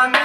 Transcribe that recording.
আমি